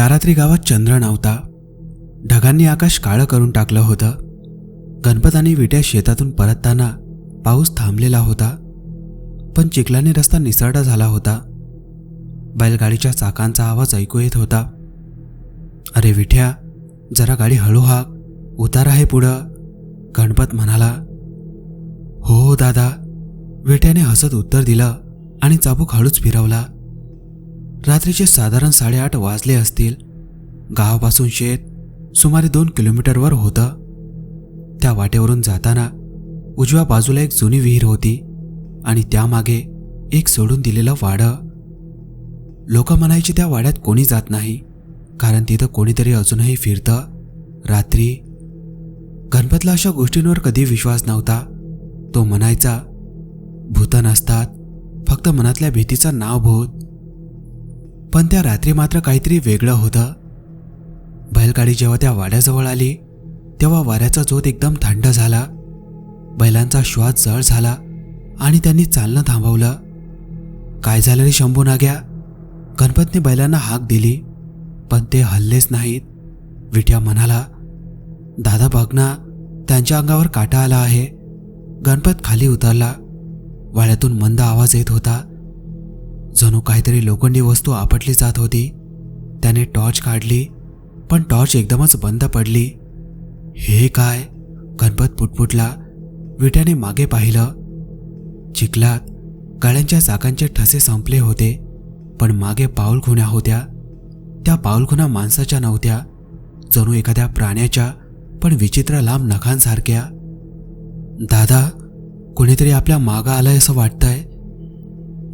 त्या रात्री गावात चंद्र नव्हता. ढगांनी आकाश काळं करून टाकलं होतं. गणपत आणि विट्या शेतातून परतताना पाऊस थांबलेला होता. पण चिखलाने रस्ता निसरडा झाला होता. बैलगाडीच्या चाकांचा आवाज ऐकू येत होता. अरे विठ्या जरा गाडी हळू हाक उतार आहे पुढं गणपत म्हणाला. हो हो दादा. विट्याने हसत उत्तर दिलं आणि चाबूक हळूच फिरवला. रात्रीचे साधारण साडेआठ वाजले असतील. गावापासून शेत सुमारे दोन किलोमीटरवर होतं. त्या वाटेवरून जाताना उजव्या बाजूला एक जुनी विहीर होती आणि त्यामागे एक सोडून दिलेलं वाडं. लोक म्हणायची त्या वाड्यात कोणी जात नाही कारण तिथं कोणीतरी अजूनही फिरतं. रात्री गणपतला अशा गोष्टींवर कधी विश्वास नव्हता. तो म्हणायचा भूतन नसतात फक्त मनातल्या भीतीचं नाव भूत. पण त्या रात्री मात्र काहीतरी वेगळं होतं. बैलगाडी जेव्हा त्या वाड्याजवळ आली तेव्हा वाऱ्याचा जोत एकदम थंड झाला. बैलांचा श्वास जळ झाला आणि त्यांनी चालणं थांबवलं. काय झालं रे शंभू नाग्या? गणपतने बैलांना हाक दिली पण ते हल्लेच नाहीत. विठ्या म्हणाला दादा बघ ना त्यांच्या अंगावर काटा आला आहे. गणपत खाली उतरला. वाड्यातून मंद आवाज येत होता. जणू काहीतरी लोखंडी वस्तू आपटली जात होती. त्याने टॉर्च काढली पण टॉर्च एकदमच बंद पडली. हे काय? गणपत पुटपुटला विट्याने मागे पाहिलं. चिखलात गाड्यांच्या चाकांचे ठसे संपले होते पण मागे पाऊलखुण्या होत्या. त्या पाऊलखुणा माणसाच्या नव्हत्या. जणू एखाद्या प्राण्याच्या पण विचित्र लांब नखांसारख्या. दादा कोणीतरी आपल्या मागं आलंय असं वाटतंय.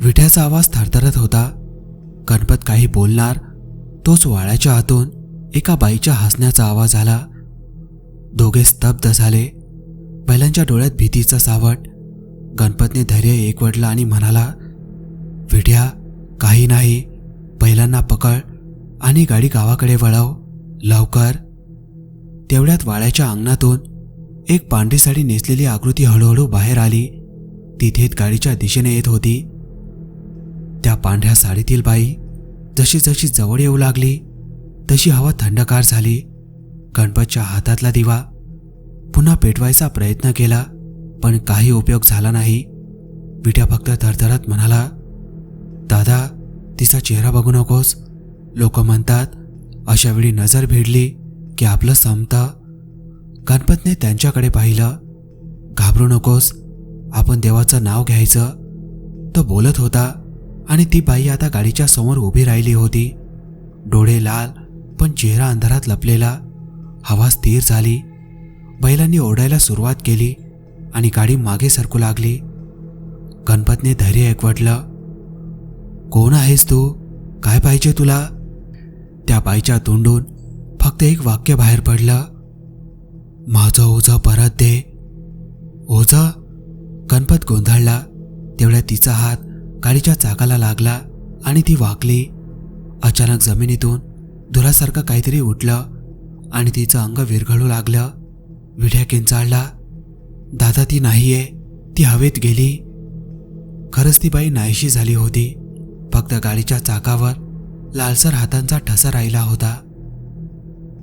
विठ्याचा आवाज थरथरत होता. गणपत काही बोलणार तोच वाळ्याच्या आतून एका बाईच्या हसण्याचा आवाज आला. दोघे स्तब्ध झाले. बैलांच्या डोळ्यात भीतीचं सावट. गणपतने धैर्य एकवटलं आणि म्हणाला विठ्या काही नाही. बैलांना पकड आणि गाडी गावाकडे वळव. लवकर. तेवढ्यात वाळ्याच्या अंगणातून एक पांढरी साडी नेसलेली आकृती हळूहळू बाहेर आली. तिथेच गाडीच्या दिशेने येत होती. त्या पांढऱ्या साडीतील बाई जशी जशी जवळ येऊ लागली तशी हवा थंडकार झाली. गणपतच्या हातातला दिवा पुन्हा पेटवायचा प्रयत्न केला पण काही उपयोग झाला नाही. विट्या फक्त थरथरत म्हणाला दादा तिचा चेहरा बघू नकोस. लोक म्हणतात अशा वेळी नजर भिडली की आपलं संपतं. गणपतने त्यांच्याकडे पाहिलं घाबरू नकोस. आपण देवाचं नाव घ्यायचं. तो बोलत होता आणि ती बाई आता गाडीच्या समोर उभी राहिली होती. डोळे लाल पण चेहरा अंधारात लपलेला. हवा स्थिर झाली. बैलांनी ओढायला सुरुवात केली आणि गाडी मागे सरकू लागली. गणपतने धैर्य एकवटलं. कोण आहेस तू? काय पाहिजे तुला? त्या बाईच्या तोंडून फक्त एक वाक्य बाहेर पडलं. माझं ओझं परत दे. ओझं? गणपत गोंधळला. तेवढ्या तिचा हात गाडीच्या चाकाला लागला आणि ती वाकली. अचानक जमिनीतून धुरासारखं काहीतरी उठलं आणि तिचं अंग विरघळू लागलं. विड्या किंचाळला दादा ती नाहीये. ती हवेत गेली. खरंच ती बाई नाहीशी झाली होती. फक्त गाडीच्या चाकावर लालसर हातांचा ठसा राहिला होता.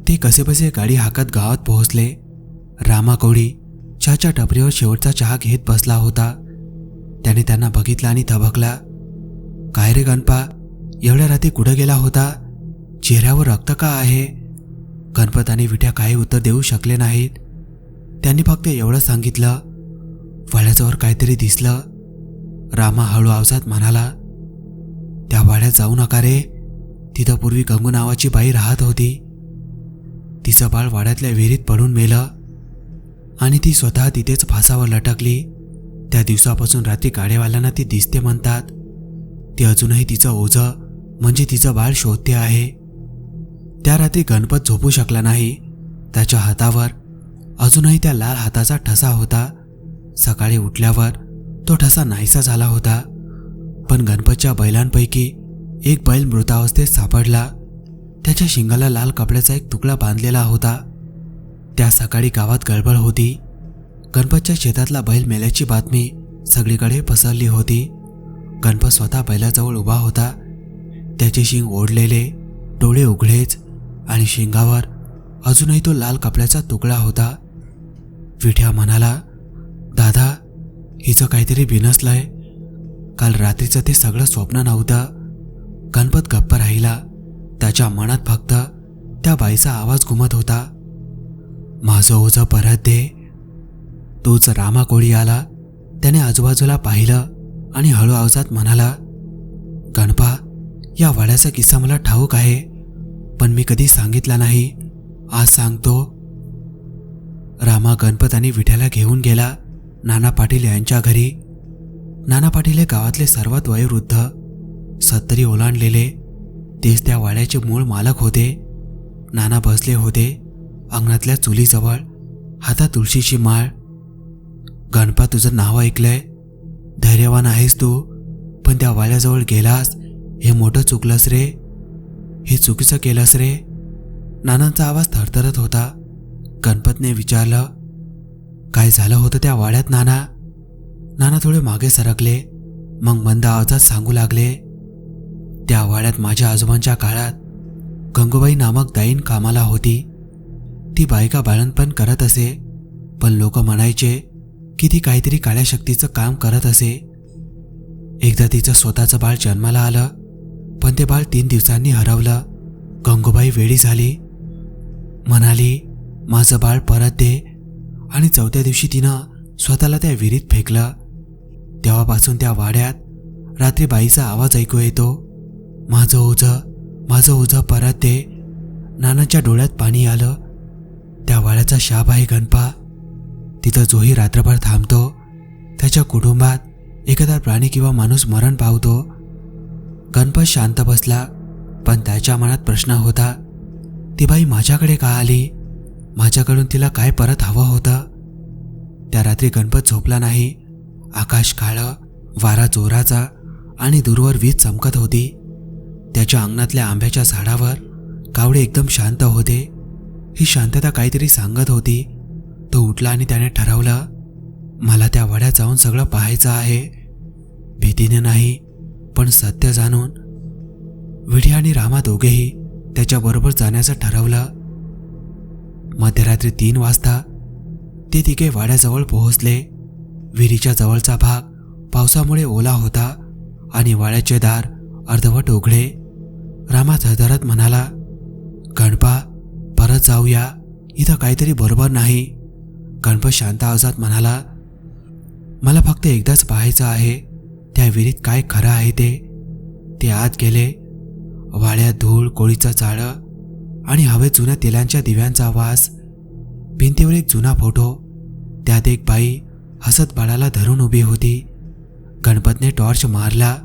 ते कसेबसे गाडी हाकत गावात पोहोचले. रामाकोळी चहाच्या टपरीवर शेवटचा चहा घेत बसला होता. त्याने त्यांना बघितला आणि थबकला. काय रे गणपा एवढ्या रात्री कुठं गेला होता? चेहऱ्यावर रक्त का आहे? गणपत आणि विट्या काही उत्तर देऊ शकले नाहीत. त्यांनी फक्त एवढं सांगितलं. वाड्याजवळ काहीतरी दिसलं. रामा हळू आवाजात म्हणाला त्या वाड्यात जाऊ नका रे. तिथं पूर्वी गंगू नावाची बाई राहत होती. तिचं बाळ वाड्यातल्या विहिरीत पडून मेलं आणि ती स्वतः तिथेच फासावर लटकली. त्या दिवसापासून रात्री गाड्यावाल्यांना ती दिसते म्हणतात. ती अजूनही तिचं ओझं म्हणजे तिचं बाळ शोधते आहे. त्या रात्री गणपत झोपू शकला नाही. त्याच्या हातावर अजूनही त्या लाल हाताचा ठसा होता. सकाळी उठल्यावर तो ठसा नाहीसा झाला होता. पण गणपतच्या बैलांपैकी एक बैल मृतावस्थेत सापडला. त्याच्या शिंगाला लाल कपड्याचा एक तुकडा बांधलेला होता. त्या सकाळी गावात गडबड होती. गणपतच्या शेतातला बैल मेल्याची बातमी सगळीकडे पसरली होती. गणपत स्वतः बैलाजवळ उभा होता. त्याचे शिंग ओढलेले डोळे उघडेच आणि शिंगावर अजूनही तो लाल कपड्याचा तुकडा होता. विठ्या म्हणाला दादा हिचं काहीतरी बिनसलंय. काल रात्रीचं ते सगळं स्वप्न नव्हतं. गणपत गप्प राहिला. त्याच्या मनात फक्त त्या बाईचा आवाज घुमत होता. माझं ओझं परत दे. तोच रामा कोळी आला. त्याने आजूबाजूला पाहिलं आणि हळू आवाजात म्हणाला गणपा या वाड्याचा किस्सा मला ठाऊक आहे पण मी कधी सांगितला नाही. आज सांगतो. रामा गणपत आणि विठ्याला घेऊन गेला नाना पाटील यांच्या घरी. नाना पाटील हे गावातले सर्वात वयोवृद्ध सत्तरी ओलांडलेले तेच त्या वाड्याचे मूळ मालक होते. नाना बसले होते अंगणातल्या चुलीजवळ हातात तुळशीची माळ गणपा तुझं नाव ऐकलंय? धैर्यवान आहेस तू पण त्या वाड्याजवळ गेलास? हे मोठं चुकलंस रे? हे चुकीचं केलंस रे? नानांचा आवाज थरथरत होता. गणपतने विचारलं काय झालं होतं त्या वाड्यात नाना? नाना थोडे मागे सरकले मग मंद आवाजात सांगू लागले त्या वाड्यात माझ्या आजोबांच्या काळात गंगूबाई नामक दाईन कामाला होती. ती बायका बाळणपण करत असे पण लोक म्हणायचे की ती काहीतरी काळ्या शक्तीचं काम करत असे. एकदा तिचं स्वतःचं बाळ जन्माला आलं पण ते बाळ तीन दिवसांनी हरवलं. गंगूबाई वेळी झाली. म्हणाली माझं बाळ परत दे. आणि चौथ्या दिवशी तिनं स्वतःला त्या विहिरीत फेकलं. तेव्हापासून त्या वाड्यात रात्री बाईचा आवाज ऐकू येतो. माझं ओझं माझं ओझं परत दे. नानाच्या डोळ्यात पाणी आलं. त्या वाड्याचा शाप आहे गणपा. तिथं जोही रात्रभर थांबतो. त्याच्या कुटुंबात एखादा प्राणी किंवा माणूस मरण पावतो. गणपत शांत बसला पण त्याच्या मनात प्रश्न होता ती बाई माझ्याकडे का आली? माझ्याकडून तिला काय परत हवं होतं? त्या रात्री गणपत झोपला नाही. आकाश काळं वारा जोराचा आणि दूरवर वीज चमकत होती. त्याच्या अंगणातल्या आंब्याच्या झाडावर कावडे एकदम शांत होते. ही शांतता काहीतरी सांगत होती. तो उठला आणि त्याने ठरवलं मला त्या वड्यात जाऊन सगळं पाहायचं आहे. भीतीने नाही पण सत्य जाणून. विडी आणि रामा दोघेही त्याच्याबरोबर जाण्याचं ठरवलं. मध्यरात्री तीन वाजता ते तिघे वाड्याजवळ पोहोचले. विहिरीच्या जवळचा भाग पावसामुळे ओला होता आणि वाड्याचे दार अर्धवट उघडे. रामा धरधरत म्हणाला गणपा परत जाऊया. इथं काहीतरी बरोबर नाही. गणपत शांत आवाजात म्हणाला मला फक्त एकदाच पाहायचं आहे त्या विहिरीत काय खरं आहे ते. ते आत गेले. वाळ्या धूळ कोळीचं जाळं आणि हवेत जुन्या तेलांच्या दिव्यांचा वास भिंतीवर एक जुना फोटो. त्यात एक बाई हसत बाळाला धरून उभी होती. गणपतने टॉर्च मारला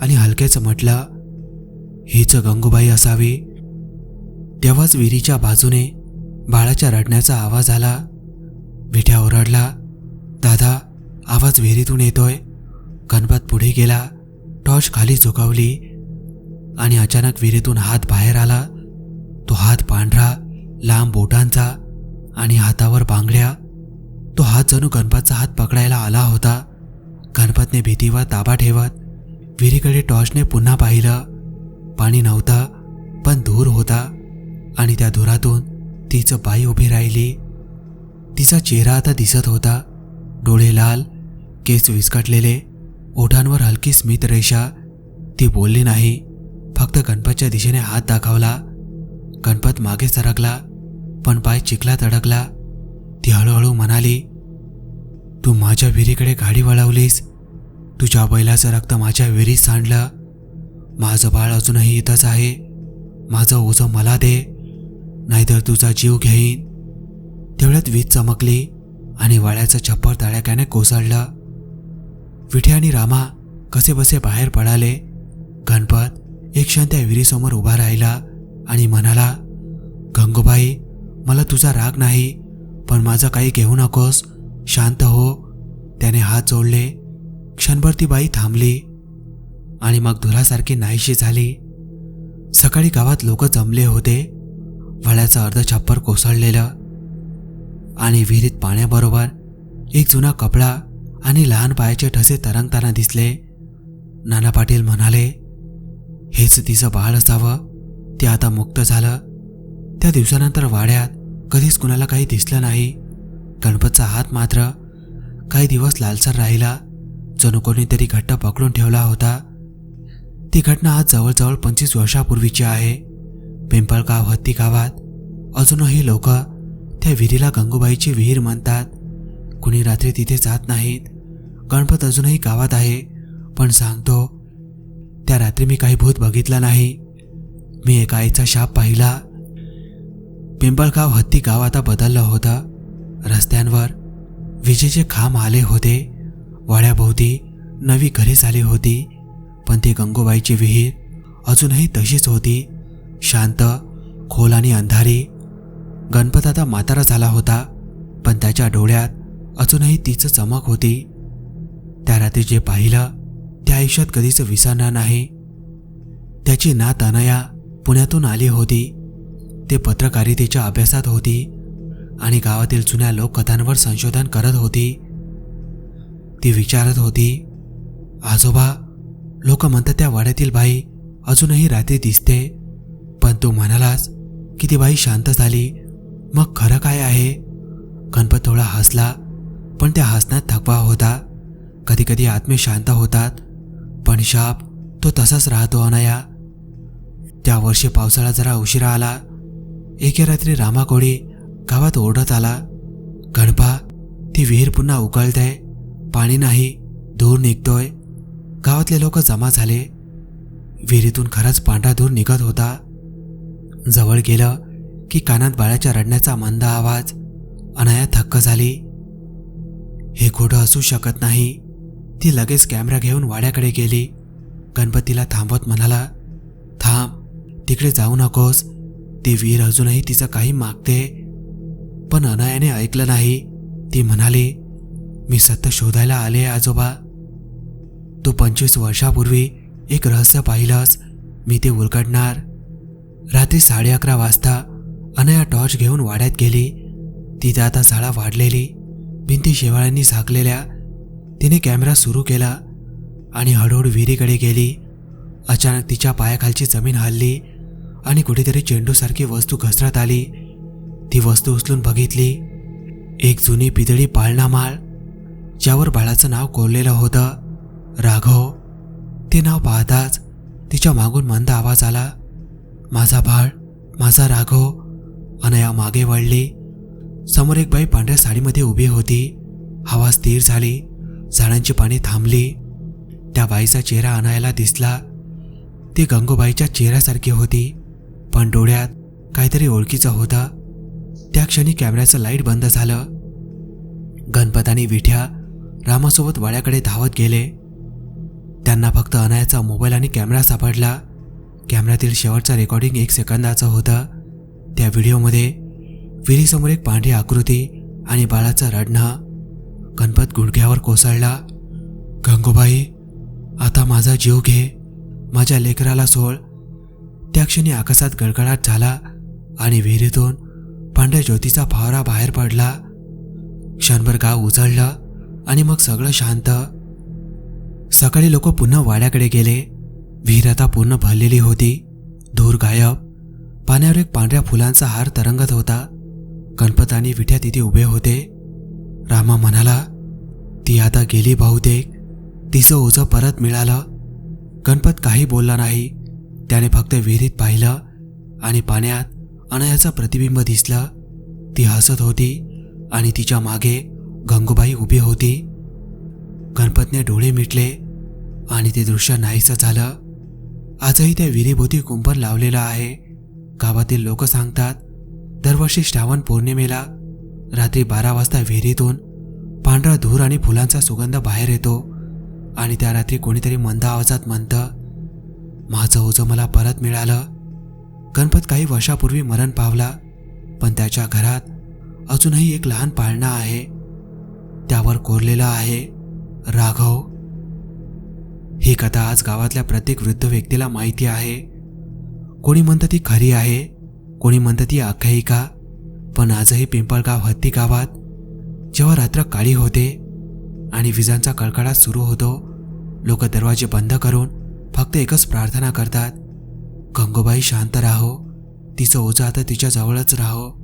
आणि हलकेच म्हटलं हीच गंगूबाई असावी. तेव्हाच विहिरीच्या बाजूने बाळाच्या रडण्याचा आवाज आला. विठ्या ओरडला दादा आवाज विहिरीतून येतोय. गणपत पुढे गेला टॉर्च खाली झुकवली आणि अचानक विहिरीतून हात बाहेर आला. तो हात पांढरा लांब बोटांचा आणि हातावर बांगड्या. तो हात जणू गणपतचा हात पकडायला आला होता. गणपतने भीतीवर ताबा ठेवत विहिरीकडे टॉर्चने पुन्हा पाहिलं. पाणी नव्हतं पण धूर होता आणि त्या धुरातून तिचं बाई उभी राहिली. तिचा चेहरा आता दिसत होता. डोळे लाल केस विस्कटलेले ओठांवर हलकी स्मित रेषा. ती बोलली नाही फक्त गणपतच्या दिशेने हात दाखवला. गणपत मागे सरकला पण पाय चिखलात अडकला. ती हळूहळू म्हणाली तू माझ्या विहिरीकडे गाडी वळवलीस? तुझ्या बैलाचं रक्त माझ्या विहिरीत सांडलं? माझं बाळ अजूनही इथंच आहे. माझं ओझं मला दे. नाहीतर तुझा जीव घेईन. तेवढ्यात वीज चमकली आणि वाड्याचं छप्पर तळ्याक्याने कोसळलं. विठे आणि रामा कसे बसे बाहेर पडाले गणपत एक क्षण त्या विहिरीसमोर उभा राहिला आणि म्हणाला गंगूबाई मला तुझा राग नाही पण माझं काही घेऊ नकोस शांत हो. त्याने हात जोडले. क्षणभर ती बाई थांबली आणि मग धुरासारखी नाहीशी झाली. सकाळी गावात लोक जमले होते. वळ्याचं अर्ध छप्पर कोसळलेलं. आणि विहिरीत पाण्याबरोबर एक जुना कपडा आणि लहान पायाचे ठसे तरंगताना दिसले. नाना पाटील म्हणाले हेच तिचं बाळ असावं. ते आता मुक्त झालं. त्या दिवसानंतर वाड्यात कधीच कुणाला काही दिसलं नाही. गणपतचा हात मात्र काही दिवस लालसर राहिला. जणू कोणीतरी घट्ट पकडून ठेवला होता. ती घटना आज जवळजवळ पंचवीस वर्षापूर्वीची आहे. पिंपळगाव हत्ती गावात अजूनही लोक त्या विहिरीला गंगूबाईची विहीर म्हणतात. कुणी रात्री तिथे जात नाहीत. गणपत अजूनही गावात आहे. पण सांगतो त्या रात्री मी काही भूत बघितला नाही. मी एका आईचा शाप पाहिला. पिंपळगाव हत्ती गाव आता बदललं होतं. रस्त्यांवर विजेचे खांब आले होते. वाड्याभोवती नवी घरे झाली होती. पण ती गंगूबाईची विहीर अजूनही तशीच होती. शांत खोल आणि अंधारी. गणपत आता म्हातारा झाला होता पण त्याच्या डोळ्यात अजूनही तिचं चमक होती. त्या रात्री जे पाहिलं त्या आयुष्यात कधीच विसरणार नाही. त्याची नात अनया पुण्यातून आली होती. ते पत्रकारितेच्या अभ्यासात होती आणि गावातील जुन्या लोककथांवर संशोधन करत होती. ती विचारत होती आजोबा लोक म्हणतात त्या वाड्यातील बाई अजूनही रात्री दिसते पण तू म्हणालास की ती बाई शांत झाली मग खरं काय आहे? गणपत थोडा हसला पण त्या हसण्यात थकवा होता. कधी कधी आत्मे शांत होतात पण शाप तो तसाच राहतो अनया. त्या वर्षी पावसाळा जरा उशिरा आला. एके रात्री रामाकोडी गावात ओढत आला. गणपा ती विहीर पुन्हा उकळते. पाणी नाही धूर निघतोय. गावातले लोक जमा झाले. विहिरीतून खरंच पांढरा धूर निघत होता. जवळ गेलं की कानात बाळाच्या रडण्याचा मंद आवाज अनाया थक्क झाली. हे खोटं असू शकत नाही. ती लगेच कॅमेरा घेऊन वाड्याकडे गेली. गणपतीला थांबवत म्हणाला थांब तिकडे जाऊ नकोस. ती वीर अजूनही तिचं काही मागते. पण अनायाने ऐकलं नाही. ती म्हणाली मी सत्य शोधायला आले आजोबा. तू पंचवीस वर्षापूर्वी एक रहस्य पाहिलंस. मी ते उलगडणार. रात्री साडे अकरा वाजता अनया टॉर्च घेऊन वाड्यात गेली. ती आता झाडा वाढलेली. भिंती शेवाळ्यांनी झाकलेल्या. तिने कॅमेरा सुरू केला आणि हळूहळू विहिरीकडे गेली. अचानक तिच्या पायाखालची जमीन हलली आणि कुठेतरी चेंडूसारखी वस्तू घसरत आली. ती वस्तू उचलून बघितली. एक जुनी पितळी पाळणा माळ ज्यावर बाळाचं नाव कोरलेलं होतं. राघव ते नाव पाहताच तिच्या मागून मंद आवाज आला. माझा बाळ माझा राघव अनया मागे वळली समोर एक बाई पांढऱ्या साडीमध्ये उभी होती. हवा स्थिर झाली. झाडांची पाने थांबली. त्या बाईचा चेहरा अनायाला दिसला. ती गंगूबाईच्या चेहऱ्यासारखी होती. पण डोळ्यात काहीतरी ओळखीचं होतं. त्या क्षणी कॅमेऱ्याचं लाइट बंद झालं. गणपत आणि विठ्या रामासोबत वाड्याकडे धावत गेले. त्यांना फक्त अनायाचा मोबाईल आणि कॅमेरा सापडला. कॅमेऱ्यातील शेवटचं रेकॉर्डिंग एक सेकंदाचं होतं. त्या व्हिडिओमध्ये विहिरीसमोर एक पांढरी आकृती आणि बाळाचं रडणं गणपत गुडघ्यावर कोसळला. गंगूबाई आता माझा जीव घे माझ्या लेकराला सोड. त्या क्षणी आकाशात गडगडाट झाला आणि विहिरीतून पांढऱ्या ज्योतीचा फावरा बाहेर पडला. क्षणभर गाव उजळलं आणि मग सगळं शांत. सकाळी लोक पुन्हा वाड्याकडे गेले. विहीर आता पूर्ण भरलेली होती. धूर गायब. पाण्यावर एक पांढऱ्या फुलांचा हार तरंगत होता. गणपत आणि विठ्या तिथे उभे होते. रामा म्हणाला ती आता गेली बहुतेक. तिचं ओझं परत मिळालं. गणपत काही बोलला नाही. त्याने फक्त विहिरीत पाहिलं आणि पाण्यात अनयाचं प्रतिबिंब दिसलं. ती हसत होती आणि तिच्यामागे गंगूबाई उभी होती. गणपतने डोळे मिटले आणि ते दृश्य नाहीसं झालं. आजही त्या विहिरीभोवती कुंपण लावलेलं आहे. गावातील लोक सांगतात दरवर्षी श्रावण पौर्णिमेला रात्री बारा वाजता विहिरीतून पांढरा धूर आणि फुलांचा सुगंध बाहेर येतो आणि त्या रात्री कोणीतरी मंद आवाजात म्हणतं माझं ओझं मला परत मिळालं. गणपत काही वर्षापूर्वी मरण पावला पण त्याच्या घरात अजूनही एक लहान पाळणा आहे. त्यावर कोरलेलं आहे राघव. ही कथा आज गावातल्या प्रत्येक वृद्ध व्यक्तीला माहिती आहे. कोणी म्हणतं ती खरी आहे? कोणी म्हणतं ती आख्यायिका? पण आजही पिंपळगाव हत्ती गावात जेव्हा रात्र काळी होते आणि विजांचा कडकडाट सुरू होतो लोक दरवाजे बंद करून फक्त एकच प्रार्थना करतात गंगोबाई शांत राहो तिचं ओझं आता तिच्याजवळच राहो.